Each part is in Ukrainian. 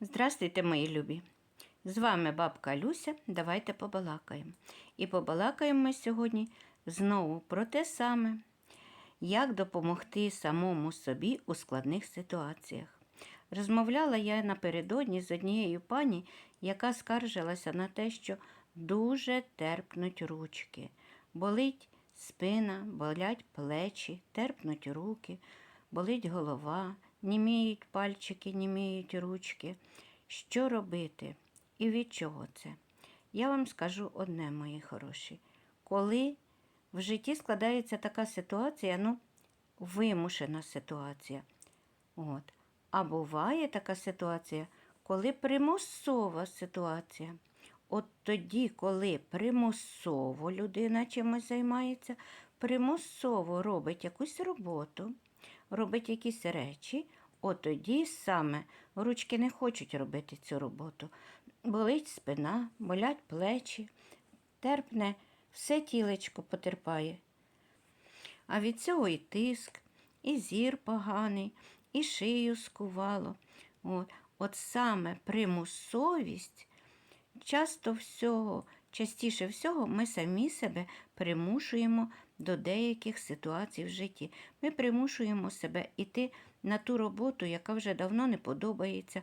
Здрастуйте, мої любі! З вами бабка Люся. Давайте побалакаємо. І побалакаємо ми сьогодні знову про те саме, як допомогти самому собі у складних ситуаціях. Розмовляла я напередодні з однією пані, яка скаржилася на те, що дуже терпнуть ручки, болить спина, болять плечі, терпнуть руки, болить голова, німіють пальчики, німіють ручки. Що робити і від чого це? Я вам скажу одне, мої хороші. Коли в житті складається така ситуація, ну, вимушена ситуація. От. А буває така ситуація, коли примусова ситуація. От тоді, коли примусово людина чимось займається, примусово робить якусь роботу, робить якісь речі, от тоді саме ручки не хочуть робити цю роботу. Болить спина, болять плечі, терпне, все тілечко потерпає. А від цього і тиск, і зір поганий, і шию скувало. От, от саме примусовість часто всього, частіше всього, ми самі себе примушуємо до деяких ситуацій в житті. Ми примушуємо себе йти на ту роботу, яка вже давно не подобається,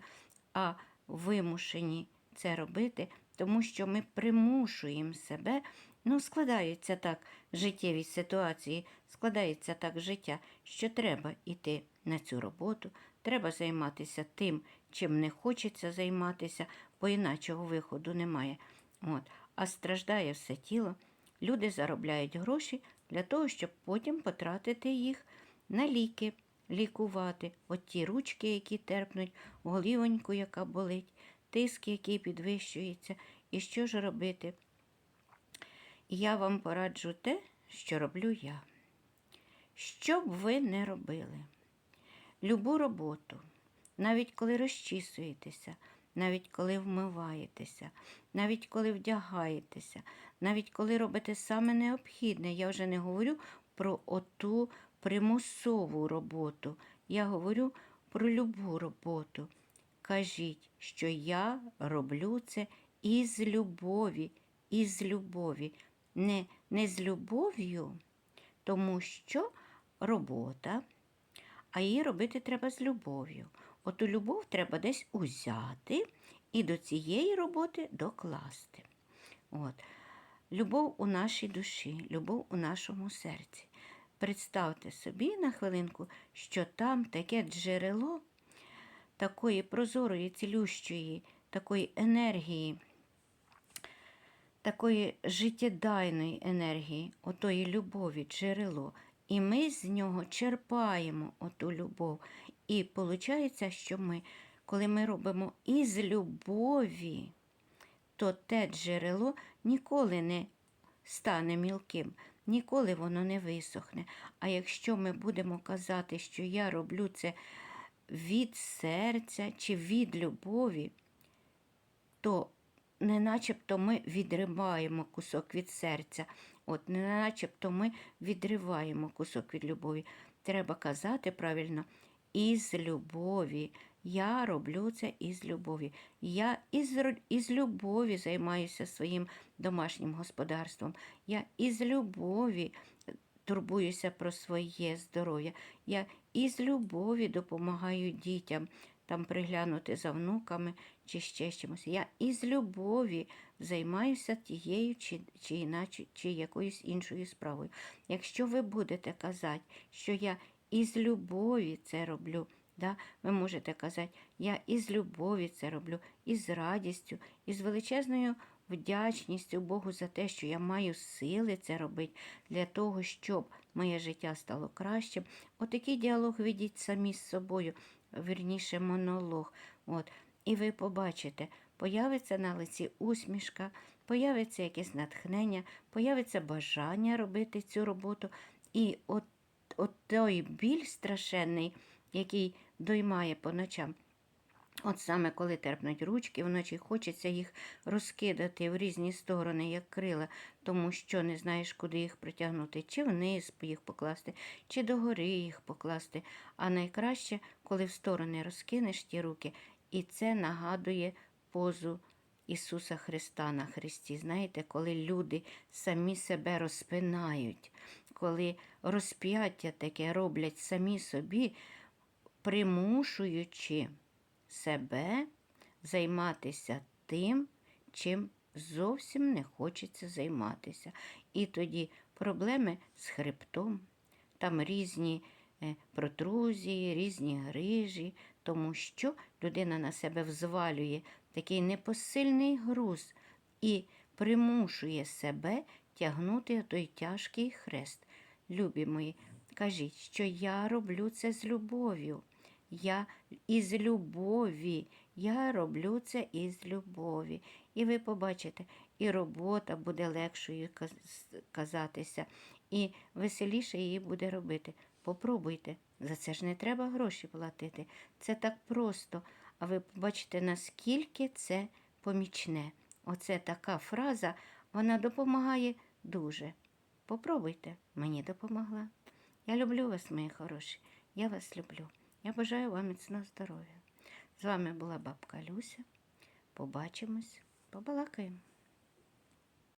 а вимушені це робити, тому що ми примушуємо себе. Ну, складаються так життєві ситуації, складається так життя, що треба йти на цю роботу, треба займатися тим, чим не хочеться займатися, бо іначого виходу немає. От. А страждає все тіло. Люди заробляють гроші для того, щоб потім потратити їх на ліки, лікувати. От ті ручки, які терпнуть, голівоньку, яка болить, тиск, який підвищується. І що ж робити? Я вам пораджу те, що роблю я. Що б ви не робили, любу роботу, навіть коли розчісуєтеся, навіть коли вмиваєтеся, навіть коли вдягаєтеся, навіть коли робите саме необхідне, я вже не говорю про оту примусову роботу, я говорю про любу роботу. Кажіть, що я роблю це із любові, із любові, не, не з любов'ю, тому що робота, а її робити треба з любов'ю. Оту любов треба десь узяти і до цієї роботи докласти. От. Любов у нашій душі, любов у нашому серці. Представте собі на хвилинку, що там таке джерело такої прозорої, цілющої, такої енергії, такої життєдайної енергії, отої любові, джерело. І ми з нього черпаємо оту любов. І виходить, що ми, коли ми робимо із любові, то те джерело ніколи не стане мілким, ніколи воно не висохне. А якщо ми будемо казати, що я роблю це від серця чи від любові, то не начебто ми відриваємо кусок від серця, от не начебто ми відриваємо кусок від любові. Треба казати правильно із любові. Я роблю це із любові. Я із, із любові займаюся своїм домашнім господарством. Я із любові турбуюся про своє здоров'я. Я із любові допомагаю дітям там приглянути за внуками чи ще чимось. Я із любові займаюся тією чи, чи іначе, чи якоюсь іншою справою. Якщо ви будете казати, що я із любові це роблю, да, ви можете казати, я із любові це роблю, із радістю, із величезною вдячністю Богу за те, що я маю сили це робити, для того, щоб моє життя стало кращим. Отакий діалог ведіть самі з собою, вірніше монолог. От. І ви побачите, появиться на лиці усмішка, появиться якесь натхнення, появиться бажання робити цю роботу. І от, от той біль страшенний, який доймає по ночам. От саме коли терпнуть ручки, вночі хочеться їх розкидати в різні сторони, як крила, тому що не знаєш, куди їх притягнути, чи вниз їх покласти, чи догори їх покласти. А найкраще, коли в сторони розкинеш ті руки І це нагадує позу Ісуса Христа на Христі. Знаєте, коли люди самі себе розпинають, коли розп'яття таке роблять самі собі, примушуючи себе займатися тим, чим зовсім не хочеться займатися. І тоді проблеми з хребтом, там різні е, протрузії, різні грижі, тому що людина на себе взвалює такий непосильний груз і примушує себе тягнути той тяжкий хрест. Любі мої, кажіть, що я роблю це з любов'ю. Я із любові. Я роблю це із любові. І ви побачите, і робота буде легшою казатися, і веселіше її буде робити. Попробуйте. За це ж не треба гроші платити. Це так просто. А ви побачите, наскільки це помічне. Оце така фраза, вона допомагає дуже. Попробуйте, мені допомогла. Я люблю вас, мої хороші. Я вас люблю. Я бажаю вам міцного здоров'я. З вами була бабка Люся. Побачимось, побалакаємо.